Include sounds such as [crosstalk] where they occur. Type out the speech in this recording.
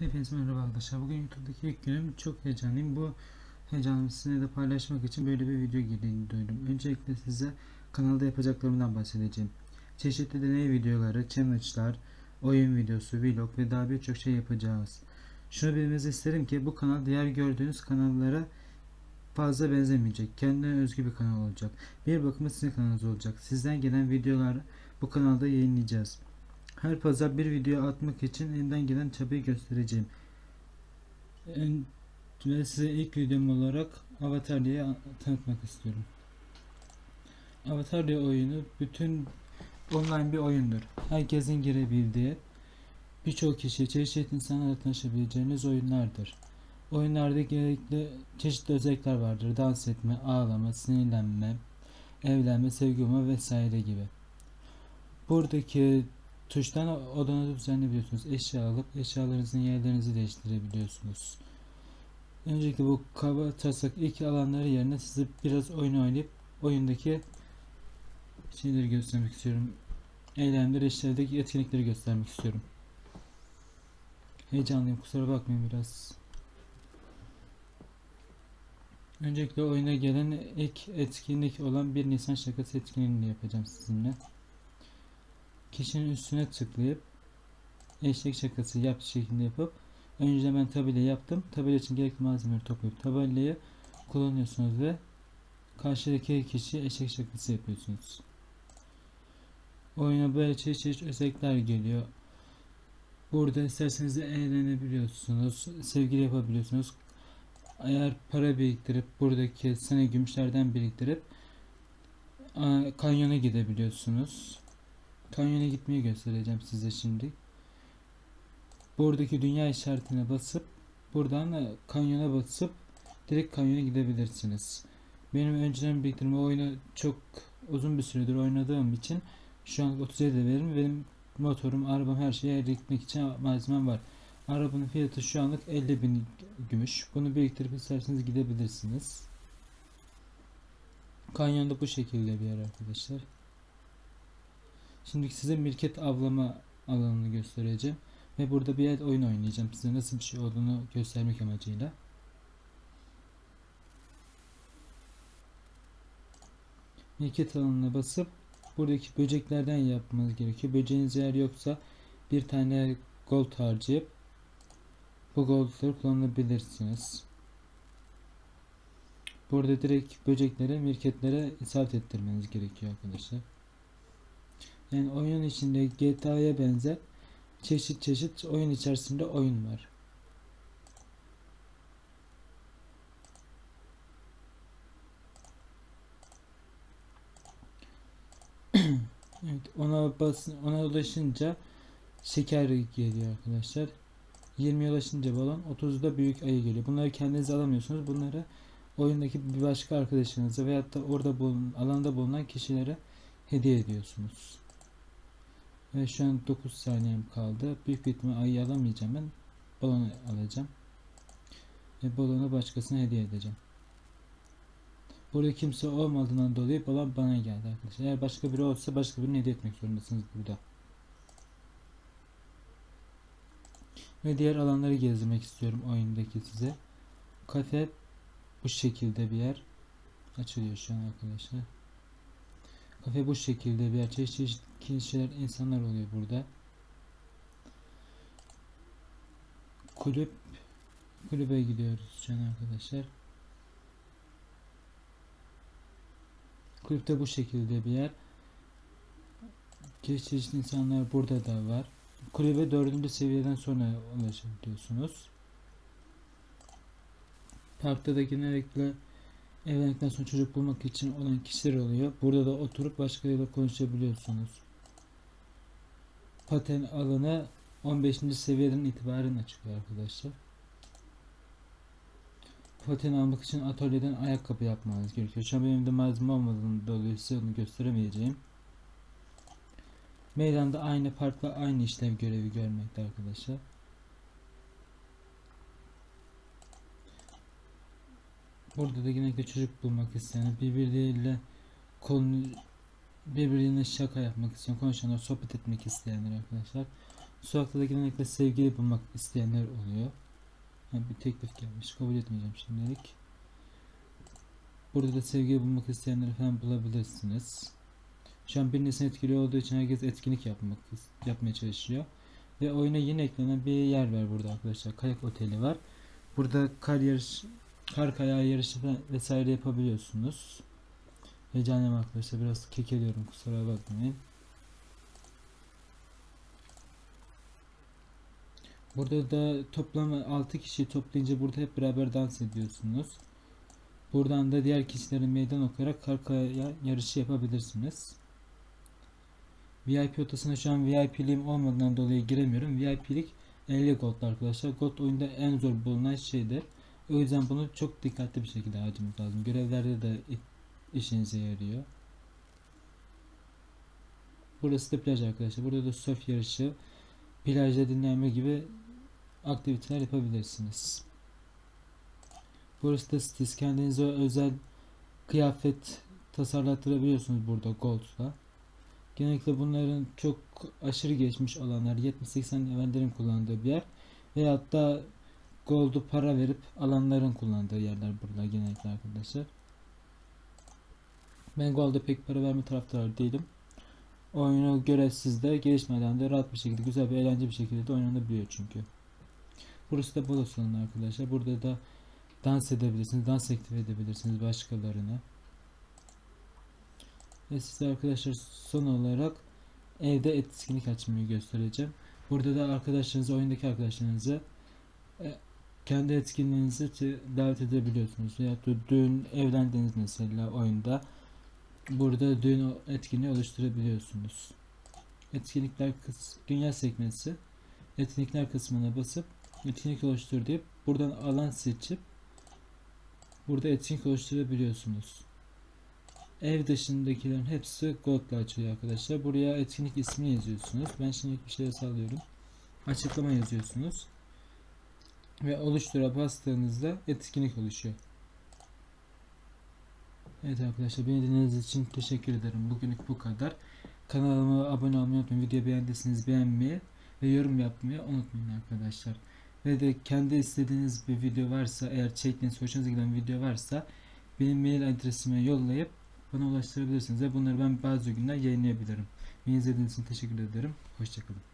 Hepinize merhaba arkadaşlar. Bugün YouTube'daki ilk günüm çok heyecanlıyım. Bu heyecanımı sizinle de paylaşmak için böyle bir video girdiğini duydum. Öncelikle size kanalda yapacaklarımdan bahsedeceğim. Çeşitli deney videoları, challenge'lar, oyun videosu, vlog ve daha birçok şey yapacağız. Şunu bilmenizi isterim ki bu kanal diğer gördüğünüz kanallara fazla benzemeyecek. Kendine özgü bir kanal olacak. Bir bakıma sizin kanalınız olacak. Sizden gelen videoları bu kanalda yayınlayacağız. Her pazar bir video atmak için elimden gelen çabayı göstereceğim. En- Ve size ilk videom olarak Avatar diye a- tanıtmak istiyorum. Avatar diye oyunu bütün online bir oyundur. Herkesin girebildiği, birçok kişi, çeşitli insanlarla tanışabileceğiniz oyunlardır. Oyunlarda gerekli çeşitli özellikler vardır. Dans etme, ağlama, sinirlenme, evlenme, sevgi olma vesaire gibi. Buradaki Tuştan odanızı düzenleyebiliyorsunuz. Eşya alıp eşyalarınızın yerlerinizi değiştirebiliyorsunuz. Öncelikle bu kaba taslak ilk alanları yerine size biraz oyun oynayıp oyundaki şeyleri göstermek istiyorum. Eylemleri, eşyalardaki etkinlikleri göstermek istiyorum. Heyecanlıyım kusura bakmayın biraz. Öncelikle oyuna gelen ilk etkinlik olan 1 Nisan şakası etkinliğini yapacağım sizinle kişinin üstüne tıklayıp eşek şakası yap şeklinde yapıp önce ben tabela yaptım. Tabela için gerekli malzemeleri toplayıp tabelayı kullanıyorsunuz ve karşıdaki kişi eşek şakası yapıyorsunuz. Oyuna böyle çeşit çeşit özellikler geliyor. Burada isterseniz eğlenebiliyorsunuz. Sevgili yapabiliyorsunuz. Eğer para biriktirip buradaki sene gümüşlerden biriktirip kanyona gidebiliyorsunuz. Kanyona gitmeyi göstereceğim size şimdi. Buradaki dünya işaretine basıp buradan da kanyona basıp direkt kanyona gidebilirsiniz. Benim önceden biriktirme oyunu çok uzun bir süredir oynadığım için şu an 37 levelim. Benim motorum, arabam her şeye gitmek için malzemem var. Arabanın fiyatı şu anlık 50 bin gümüş. Bunu biriktirip isterseniz gidebilirsiniz. Kanyonda bu şekilde bir yer arkadaşlar. Şimdi size mirket avlama alanını göstereceğim. Ve burada bir el oyun oynayacağım. Size nasıl bir şey olduğunu göstermek amacıyla. Mirket alanına basıp buradaki böceklerden yapmanız gerekiyor. Böceğiniz eğer yoksa bir tane gold harcayıp bu goldları kullanabilirsiniz. Burada direkt böceklere, mirketlere isabet ettirmeniz gerekiyor arkadaşlar. Yani oyun içinde GTA'ya benzer çeşit çeşit oyun içerisinde oyun var. [clears throat] evet, ona basın ona ulaşınca şeker geliyor arkadaşlar. 20'ye ulaşınca balon, 30'da büyük ayı geliyor. Bunları kendiniz alamıyorsunuz. Bunları oyundaki bir başka arkadaşınıza veyahut da orada bulun, alanda bulunan kişilere hediye ediyorsunuz. Ve şu an 9 saniyem kaldı. Büyük ihtimal ayı alamayacağım ben. Balonu alacağım. Ve balonu başkasına hediye edeceğim. Burada kimse olmadığından dolayı balon bana geldi arkadaşlar. Eğer başka biri olsa başka birine hediye etmek zorundasınız burada. Ve diğer alanları gezdirmek istiyorum oyundaki size. Kafe bu şekilde bir yer. Açılıyor şu an arkadaşlar. Kafe bu şekilde yer. Çeşit çeşit kişiler, insanlar oluyor burada. Kulüp kulübe gidiyoruz şu an arkadaşlar. Kulüpte bu şekilde bir yer. Çeşit çeşit insanlar burada da var. Kulübe dördüncü seviyeden sonra ulaşabiliyorsunuz. Parkta da genellikle evlendikten sonra çocuk bulmak için olan kişiler oluyor. Burada da oturup başkalarıyla konuşabiliyorsunuz. Paten alanı 15. seviyeden itibaren açılıyor arkadaşlar. Paten almak için atölyeden ayakkabı yapmanız gerekiyor. Şu an benim de malzeme olmadığını dolayısıyla onu gösteremeyeceğim. Meydanda aynı parkla aynı işlev görevi görmekte arkadaşlar. Burada da yine çocuk bulmak isteyen birbirleriyle konu birbirine şaka yapmak isteyen konuşanlar sohbet etmek isteyenler arkadaşlar Sokakta da genellikle sevgili bulmak isteyenler oluyor. Yani bir teklif gelmiş. Kabul etmeyeceğim şimdilik. Burada da sevgili bulmak isteyenleri falan bulabilirsiniz. Şu an bir nesil etkili olduğu için herkes etkinlik yapmak yapmaya çalışıyor. Ve oyuna yeni eklenen bir yer var burada arkadaşlar. Kayak oteli var. Burada kar yarış, kar kayağı yarışı vesaire yapabiliyorsunuz. Heyecanlıyım arkadaşlar. Biraz kekeliyorum kusura bakmayın. Burada da toplam 6 kişi toplayınca burada hep beraber dans ediyorsunuz. Buradan da diğer kişilerin meydan okuyarak kar kayağı yarışı yapabilirsiniz. VIP odasına şu an VIP'liğim olmadığından dolayı giremiyorum. VIP'lik 50 gold arkadaşlar. Gold oyunda en zor bulunan şeydir. O yüzden bunu çok dikkatli bir şekilde harcamak lazım. Görevlerde de işinize yarıyor. Burası da plaj arkadaşlar. Burada da surf yarışı, plajda dinlenme gibi aktiviteler yapabilirsiniz. Burası da stis. Kendinize özel kıyafet tasarlattırabiliyorsunuz burada Gold'la. Genellikle bunların çok aşırı geçmiş olanlar 70-80 eventlerin kullandığı bir yer. Veyahut da Gold'u para verip alanların kullandığı yerler burada genellikle arkadaşlar. Ben Gold'a pek para verme taraftarı değilim. Oyunu görevsiz de gelişmeden de rahat bir şekilde güzel bir eğlenceli bir şekilde de oynanabiliyor çünkü. Burası da bolo salonu arkadaşlar. Burada da dans edebilirsiniz. Dans teklif edebilirsiniz başkalarına. Ve size arkadaşlar son olarak evde etkinlik açmayı göstereceğim. Burada da arkadaşlarınızı, oyundaki arkadaşlarınızı e, kendi etkinliğinizi davet edebiliyorsunuz. Veyahut da düğün evlendiniz mesela oyunda. Burada düğün etkinliği oluşturabiliyorsunuz. Etkinlikler kıs dünya sekmesi etkinlikler kısmına basıp etkinlik oluştur deyip buradan alan seçip burada etkinlik oluşturabiliyorsunuz. Ev dışındakilerin hepsi Gold'la açılıyor arkadaşlar. Buraya etkinlik ismini yazıyorsunuz. Ben şimdi bir şey sağlıyorum. Açıklama yazıyorsunuz. Ve oluştura bastığınızda etkinlik oluşuyor. Evet arkadaşlar beni dinlediğiniz için teşekkür ederim. Bugünlük bu kadar. Kanalıma abone olmayı unutmayın. Video beğendiyseniz beğenmeyi ve yorum yapmayı unutmayın arkadaşlar. Ve de kendi istediğiniz bir video varsa eğer çektiğiniz hoşunuza giden video varsa benim mail adresime yollayıp bana ulaştırabilirsiniz ve bunları ben bazı günler yayınlayabilirim. Beni izlediğiniz için teşekkür ederim. Hoşçakalın.